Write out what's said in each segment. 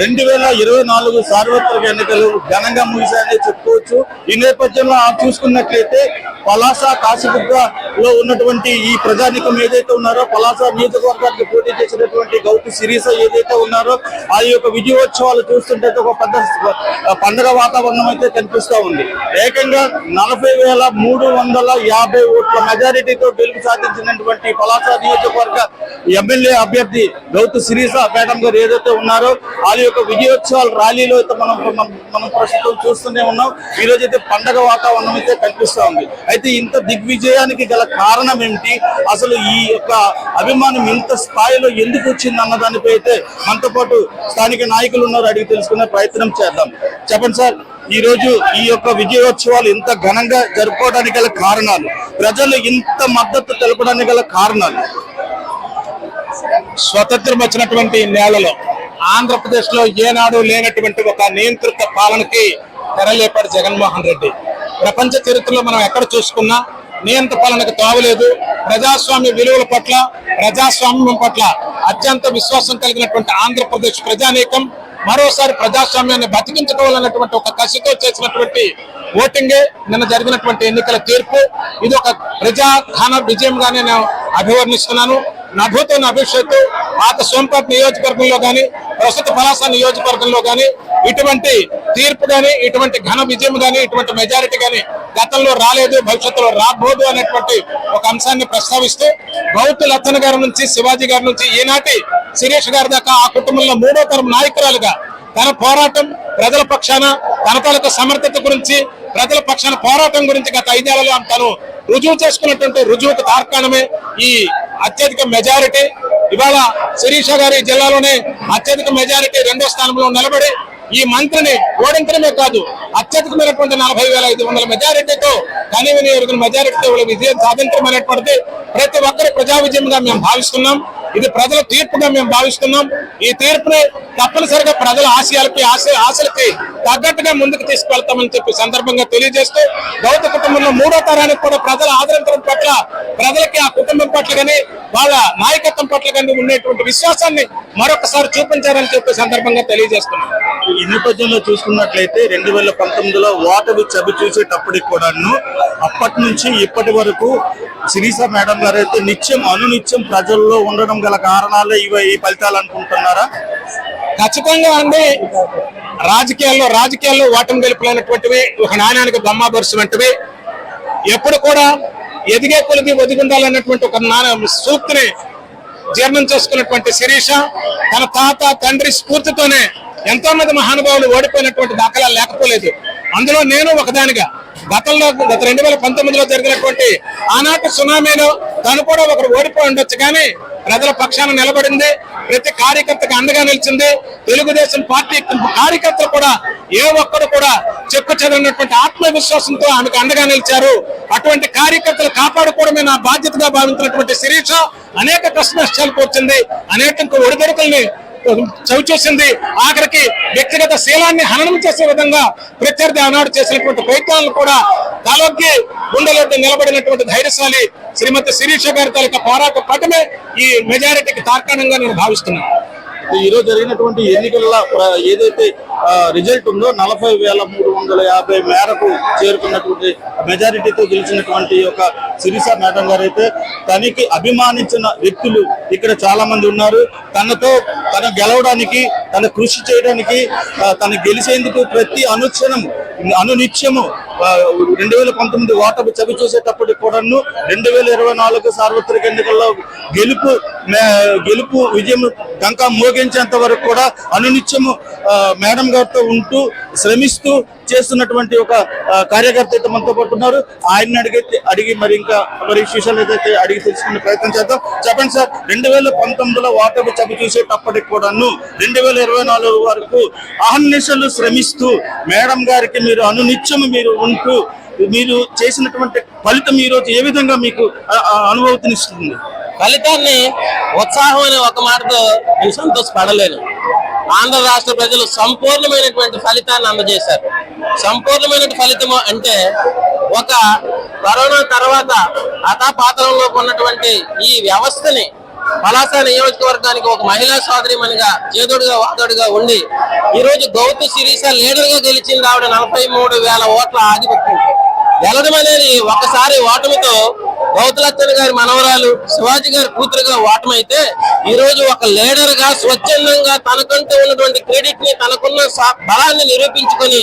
రెండు వేల ఇరవై నాలుగు సార్వత్రిక ఎన్నికలు ఘనంగా ముగిశాయని చెప్పుకోవచ్చు. ఈ నేపథ్యంలో చూసుకున్నట్లయితే పలాస కాశీబుగ్గలో ఉన్నటువంటి ఈ ప్రజానికం ఏదైతే ఉన్నారో పలాస నియోజకవర్గానికి పోటీ చేసినటువంటి గౌతు సిరీస ఏదైతే ఉన్నారో ఆ యొక్క విజయోత్సవాలు చూస్తుంటే ఒక పెద్ద పండగ వాతావరణం అయితే కనిపిస్తూ ఉంది. ఏకంగా నలభై వేల మూడు వందల యాభై ఓట్ల మెజారిటీతో గెలుపు సాధించినటువంటి పలాస నియోజకవర్గ ఎమ్మెల్యే అభ్యర్థి గౌతు సిరీస మేడం గారు ఏదైతే ఉన్నారో వాళ్ళ యొక్క విజయోత్సవాల ర్యాలీలో అయితే మనం మనం- ప్రస్తుతం చూస్తూనే ఉన్నాం. ఈ రోజు అయితే పండగ వాతావరణం అయితే కనిపిస్తూ ఉంది. అయితే ఇంత దిగ్విజయానికి గల కారణం ఏమిటి? అసలు ఈ యొక్క అభిమానం ఇంత స్థాయిలో ఎందుకు వచ్చింది అన్న దానిపై అయితే మనతో పాటు స్థానిక నాయకులు ఉన్నారు. అడిగి తెలుసుకునే ప్రయత్నం చేద్దాం. చెప్పండి సార్ ఈ రోజు ఈ యొక్క విజయోత్సవాలు ఇంత ఘనంగా జరుపుకోవడానికి గల కారణాలు? ప్రజలు ఇంత మద్దతు తెలపడానికి గల కారణాలు? స్వతంత్రం వచ్చినటువంటి నేలలో ఆంధ్రప్రదేశ్లో ఏనాడు లేనటువంటి ఒక నియంత్రిత పాలనకి తెరలేపాడు జగన్మోహన్ రెడ్డి. ప్రపంచ చరిత్రలో మనం ఎక్కడ చూసుకున్నా నియంత్ర పాలనకు తావలేదు ప్రజాస్వామ్య విలువల పట్ల ప్రజాస్వామ్యం పట్ల అత్యంత విశ్వాసం కలిగినటువంటి ఆంధ్రప్రదేశ్ ప్రజానీకం మరోసారి ప్రజాస్వామ్యాన్ని బతికించుకోవాలన్నటువంటి ఒక కసితో చేసినటువంటి ఓటింగే నిన్న జరిగినటువంటి ఎన్నికల తీర్పు. ఇది ఒక ప్రజా విజయంగా విజయంగానే నేను అభివర్ణిస్తున్నాను. నభూతో భవిష్యత్తు పాత సోంపేట నియోజకవర్గంలో కానీ ప్రస్తుత పలాస నియోజకవర్గంలో కానీ ఇటువంటి తీర్పు కానీ ఇటువంటి ఘన విజయం కానీ ఇటువంటి మెజారిటీ కానీ గతంలో రాలేదు భవిష్యత్తులో రాబోదు అనేటువంటి ఒక అంశాన్ని ప్రస్తావిస్తూ గౌతు లచ్చన గారి నుంచి శివాజీ గారి నుంచి ఈనాటి శిరీష్ గారి దాకా ఆ కుటుంబంలో మూడో తరం నాయకురాలుగా తన పోరాటం ప్రజల పక్షాన తన తాలూకు సమర్థత గురించి ప్రజల పక్షాన పోరాటం గురించి గత ఐదేళ్ళలో తను రుజువు చేసుకున్నటువంటి రుజువుకు తార్కాణమే ఈ అత్యధిక మెజారిటీ. ఇవాళ శిరీష గారి జిల్లాలోనే అత్యధిక మెజారిటీ రెండో స్థానంలో నిలబడి ఈ మంత్రిని ఓడించడమే కాదు అత్యధికమైనటువంటి నలభై వేల ఐదు వందల మెజారిటీతో కనీవిని ఎరుగున మెజారిటీతో విజయం సాధించడం అనేటువంటిది ప్రతి ఒక్కరి ప్రజా విజయంగా మేము భావిస్తున్నాం. ఇది ప్రజల తీర్పుగా మేము భావిస్తున్నాం. ఈ తీర్పుని తప్పనిసరిగా ప్రజల ఆశయాలకి ఆశ ఆశలకి తగ్గట్టుగా ముందుకు తీసుకెళ్తామని చెప్పి సందర్భంగా తెలియజేస్తూ గౌత కుటుంబంలో మూడో తరానికి కూడా ప్రజల ఆదరించడం పట్ల ప్రజలకి ఆ కుటుంబం పట్ల కానీ వాళ్ళ నాయకత్వం పట్ల కానీ ఉండేటువంటి విశ్వాసాన్ని మరొకసారి చూపించారని చెప్పి సందర్భంగా తెలియజేస్తున్నాం. ఈ నేపథ్యంలో చూసుకున్నట్లయితే రెండు వేల పంతొమ్మిదిలో ఓటమి చవి చూసేటప్పటికి కూడాను అప్పటి నుంచి ఇప్పటి వరకు శిరీష మేడం గారు అయితే నిత్యం అనునిత్యం ప్రజల్లో ఉండడం గల కారణాలే ఇవి ఈ ఫలితాలు అనుకుంటున్నారా? ఖచ్చితంగా అండి. రాజకీయాల్లో రాజకీయాల్లో ఓటమి గెలుపులైనటువంటివి ఒక నాణ్యానికి బొమ్మాబరుసు వంటివి ఎప్పుడు కూడా ఎదిగే కొలిది ఒదిగుండాలన్నటువంటి ఒక నాన్న సూక్తిని జీర్ణం చేసుకున్నటువంటి శిరీష తన తాత తండ్రి స్ఫూర్తితోనే ఎంతో మంది మహానుభావులు ఓడిపోయినటువంటి దాఖలాలు లేకపోలేదు. అందులో నేను ఒకదానిగా. గతంలో గత రెండు వేల పంతొమ్మిదిలో జరిగినటువంటి ఆనాటి సునామీలో తను కూడా ఒకరు ఓడిపోయి ఉండొచ్చు కానీ ప్రజల పక్షాన నిలబడింది. ప్రతి కార్యకర్తకు అండగా నిలిచింది. తెలుగుదేశం పార్టీ కార్యకర్తలు కూడా ఏ ఒక్కరు కూడా చెక్కు చెదరినటువంటి ఆత్మవిశ్వాసంతో ఆమెకు అండగా నిలిచారు. అటువంటి కార్యకర్తలు కాపాడుకోవడమే నా బాధ్యతగా భావించినటువంటి శిరీష అనేక కష్ట నష్టాలు కూర్చుంది అనేక ఒడిదొడుకుల్ని చవి చూసింది. ఆఖరికి వ్యక్తిగత శీలాన్ని హననం చేసే విధంగా ప్రత్యర్థి ఆనాడు చేసినటువంటి ప్రయత్నాలను కూడా తలొగ్గి గుండెలొద్దు నిలబడినటువంటి ధైర్యశాలి శ్రీమతి శిరీష గారి తాలూకా పోరాట పటమే ఈ మెజారిటీకి తార్కాణంగా నేను భావిస్తున్నాను. ఈ రోజు జరిగినటువంటి ఎన్నికల ఏదైతే రిజల్ట్ ఉందో నలభై వేల మూడు వందల యాభై మేరకు చేరుకున్నటువంటి మెజారిటీతో గెలిచినటువంటి ఒక సిరిస మేడం గారు అయితే తనకి అభిమానించిన వ్యక్తులు ఇక్కడ చాలా మంది ఉన్నారు. తనతో తన గెలవడానికి తన కృషి చేయడానికి తన తను గెలిచేందుకు ప్రతి అనుక్షణం అనునిత్యము రెండు వేల పంతొమ్మిది ఓటమి చవి చూసేటప్పటికి కూడాను రెండు వేల ఇరవై నాలుగు సార్వత్రిక ఎన్నికల్లో గెలుపు గెలుపు విజయం డంకా మోగించేంత వరకు కూడా అనునిత్యము మేడం గారితో ఉంటూ శ్రమిస్తూ చేస్తున్నటువంటి ఒక కార్యకర్త అయితే మనతో పాటు ఉన్నారు. ఆయన్ని అడిగితే అడిగి మరి ఇంకా మరి విషయాలు ఏదైతే అడిగి తెలుసుకునే ప్రయత్నం చేద్దాం. చెప్పండి సార్ రెండు వేల పంతొమ్మిదిలో ఓటమి చవి చూసేటప్పటికి కూడాను రెండు వేల ఇరవై నాలుగు వరకు అహర్నిశలు శ్రమిస్తూ మేడం గారికి మీరు అనునిత్యము మీరు ఉంటూ మీరు చేసినటువంటి ఫలితం ఈ రోజు ఏ విధంగా మీకు అనుభవతినిస్తుంది అనుభూతినిస్తుంది? ఫలితాన్ని ఉత్సాహం అనే ఒక మాటతో నేను సంతోషపడలేను. ఆంధ్ర రాష్ట్ర ప్రజలు సంపూర్ణమైనటువంటి ఫలితాన్ని అందజేశారు. సంపూర్ణమైన ఫలితము అంటే ఒక కరోనా తర్వాత అతాపాతలంలో ఉన్నటువంటి ఈ వ్యవస్థని పలాస నియోజకవర్గానికి ఒక మహిళా సోదరిమణిగా చేదోడుగా వాదోడుగా ఉండి ఈ రోజు గౌతు శిరీష లీడర్గా గెలిచింది ఆవిడ నలభై మూడు వేల ఓట్ల ఆధిపత్యం. గెలడం అనేది ఒకసారి ఓటమితో గౌతులత్తన్ గారి మనవరాలు శివాజీ గారి కూతురుగా ఓటమైతే ఈ రోజు ఒక లీడర్గా స్వచ్ఛందంగా తనకంటూ ఉన్నటువంటి క్రెడిట్ని తనకున్న సా- బలాన్ని నిరూపించుకొని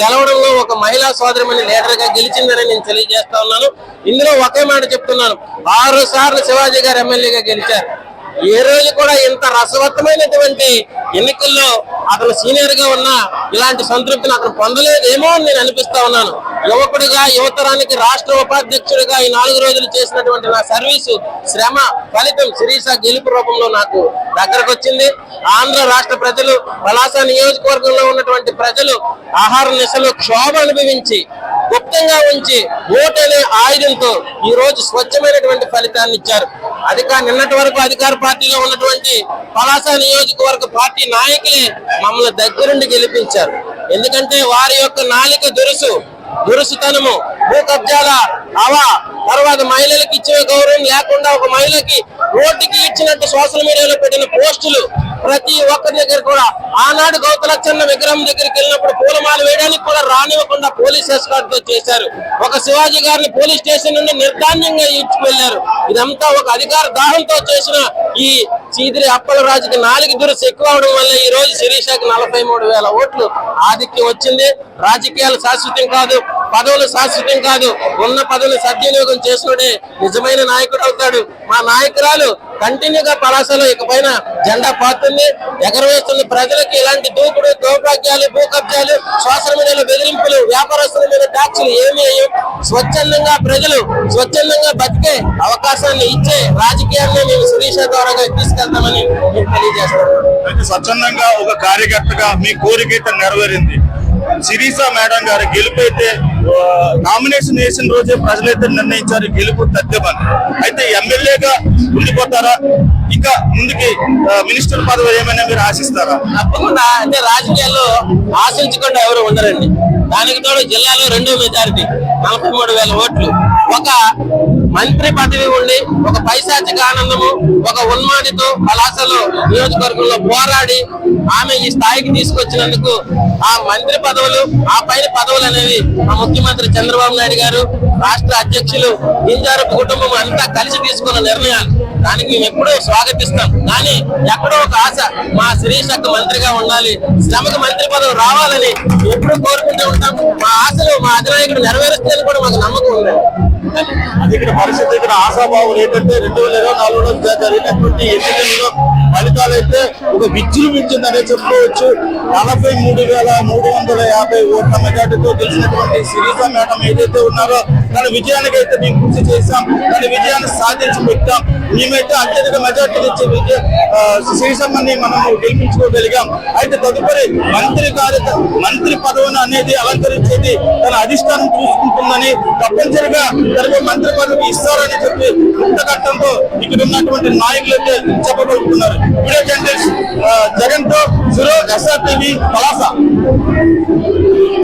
గెలవడంలో ఒక మహిళా సోదరిమని లీడర్గా గెలిచిందని నేను తెలియజేస్తా ఉన్నాను. ఇందులో ఒకే మాట చెప్తున్నాను. ఆరు సార్లు శివాజీ గారు ఎమ్మెల్యేగా గెలిచారు. ఏ రోజు కూడా ఇంత రసవత్తమైనటువంటి ఎన్నికల్లో అతను సీనియర్గా ఉన్నా ఇలాంటి సంతృప్తిని అతను పొందలేదేమో అని నేను అనిపిస్తా ఉన్నాను. యువకుడిగా యువతరానికి రాష్ట్ర ఉపాధ్యక్షుడిగా ఈ నాలుగు రోజులు చేసినటువంటి నా సర్వీసు శ్రమ ఫలితం శిరీష గెలుపు రూపంలో నాకు దగ్గరకు వచ్చింది ఆంధ్ర రాష్ట్ర ప్రజలు పలాస నియోజకవర్గంలో ఉన్నటువంటి ప్రజలు ఆహార నిశలు క్షోభ అనుభవించి గుప్తంగా ఉంచి ఓటు అనే ఆయుధంతో ఈ రోజు స్వచ్ఛమైనటువంటి ఫలితాన్ని ఇచ్చారు. అధికార నిన్నటి వరకు అధికార పార్టీలో ఉన్నటువంటి పలాస నియోజకవర్గ పార్టీ నాయకులే మమ్మల్ని దగ్గరుండి గెలిపించారు. ఎందుకంటే వారి యొక్క నాలిక దురుసు. దురుసుతనము భూ కబ్జాల అవా తర్వాత మహిళలకు ఇచ్చే గౌరవం లేకుండా ఒక మహిళకి ఓటుకి ఇచ్చినట్టు సోషల్ మీడియాలో పెట్టిన పోస్టులు ప్రతి ఒక్కరి దగ్గర కూడా. ఆనాడు గౌతలచ్చన్న విగ్రహం దగ్గరికి వెళ్ళినప్పుడు పూలమాల వేయడానికి కూడా రానివ్వకుండా పోలీస్ ఎస్కార్ట్తో చేశారు. ఒక శివాజీ గారిని పోలీస్ స్టేషన్ నుండి నిర్ధాన్యంగా ఇచ్చి వెళ్ళారు ఇదంతా ఒక అధికార దాహంతో చేసిన ఈ చీదిరి అప్పలరాజుకి నాలుగు దురుసు ఎక్కువ అవడం వల్ల ఈ రోజు శిరీషకి నలభై మూడు వేల ఓట్లు ఆధిక్యం వచ్చింది. రాజకీయాలు శాశ్వతం కాదు పదవులు శాశ్వతం కాదు. ఉన్న పదవులు సద్వినియోగం చేసుకునే నిజమైన నాయకుడు అవుతాడు. మా నాయకురాలు కంటిన్యూగా పలాసలో ఇకపైన జెండా పాతుంది ఎగరవేస్తుంది ప్రజలకి ఇలాంటి దూకుడు దౌర్భాగ్యాలు భూ కబ్జాలు సోషల్ మీడియాలో బెదిరింపులు వ్యాపారస్తుల మీద ట్యాక్సులు ఏమి స్వచ్ఛందంగా ప్రజలు స్వచ్ఛందంగా బతికే అవకాశాన్ని ఇచ్చే రాజకీయాన్ని మేము శిరీష ద్వారా తీసుకెళ్తామని నేను తెలియజేస్తాను అయితే స్వచ్ఛందంగా ఒక కార్యకర్తగా మీ కోరిక అయితే నెరవేరింది. శిరీష మేడం గారి గెలుపు అయితే నామినేషన్ వేసిన రోజే ప్రజలైతే నిర్ణయించారు గెలుపు తథ్యమని. అయితే ఎమ్మెల్యేగా ఉండిపోతారా ఇంకా ముందుకి మినిస్టర్ పదవి ఏమైనా మీరు ఆశిస్తారా? తప్పకుండా. అంటే రాజకీయాల్లో ఆశించకుండా ఎవరు ఉండరండి. దానికి తోడు జిల్లాలో రెండో మెజారిటీ నలభై మూడు వేల ఓట్లు. ఒక మంత్రి పదవి ఉండి ఒక పైశాచిక ఆనందము ఒక ఉన్మాదితో పలాసలో నియోజకవర్గంలో పోరాడి ఆమె ఈ స్థాయికి తీసుకొచ్చినందుకు ఆ మంత్రి పదవులు ఆ పైన పదవులు అనేవి మా ముఖ్యమంత్రి చంద్రబాబు నాయుడు గారు రాష్ట్ర అధ్యక్షులు ఇంజారపు కుటుంబం అంతా కలిసి తీసుకున్న నిర్ణయాలు. దానికి మేము ఎప్పుడూ స్వాగతిస్తాం. కానీ ఎక్కడో ఒక ఆశ మా శిరీష్ మంత్రిగా ఉండాలి శ్రమకు మంత్రి పదవి రావాలని ఎప్పుడు కోరుకుంటూ ఉంటాం. మా ఆశలు మా అధినాయకుడు నెరవేరుస్తాయని కూడా మాకు నమ్మకం ఉంది. అది ఇక్కడ పరిస్థితి ఇక్కడ ఆశాభావులు ఏంటంటే రెండు వేల ఇరవై నాలుగులో జరిగినటువంటి ఎన్నికల్లో ఫలితాలు అయితే ఒక విజృంభించిందనే చెప్పుకోవచ్చు. నలభై మూడు వేల మూడు వందల యాభై ఓట్ల మెజార్టీతో గెలిచినటువంటి సిరీస మేడం ఏదైతే ఉన్నారో తన విజయానికి అయితే మేము కృషి చేశాం. తన విజయాన్ని సాధించి పెట్టాం. మేమైతే అత్యధిక మెజార్టీ ఇచ్చే విజయ ఆ, శిరీషమ్మని మనం గెలిపించుకోగలిగాం. అయితే తదుపరి మంత్రి కార్య మంత్రి పదవిని అనేది అలంకరించేది తన అధిష్టానం చూసుకుంటుందని తప్పనిసరిగా తనకు మంత్రి పదవి ఇస్తారని చెప్పి అంతకట్టంతో ఇక్కడ ఉన్నటువంటి నాయకులు అయితే చెప్పగలుగుతున్నారు. వీడియో జర్నలిస్ట్ జగన్తో సురో ఎస్ఆర్ టీవీ పలాస.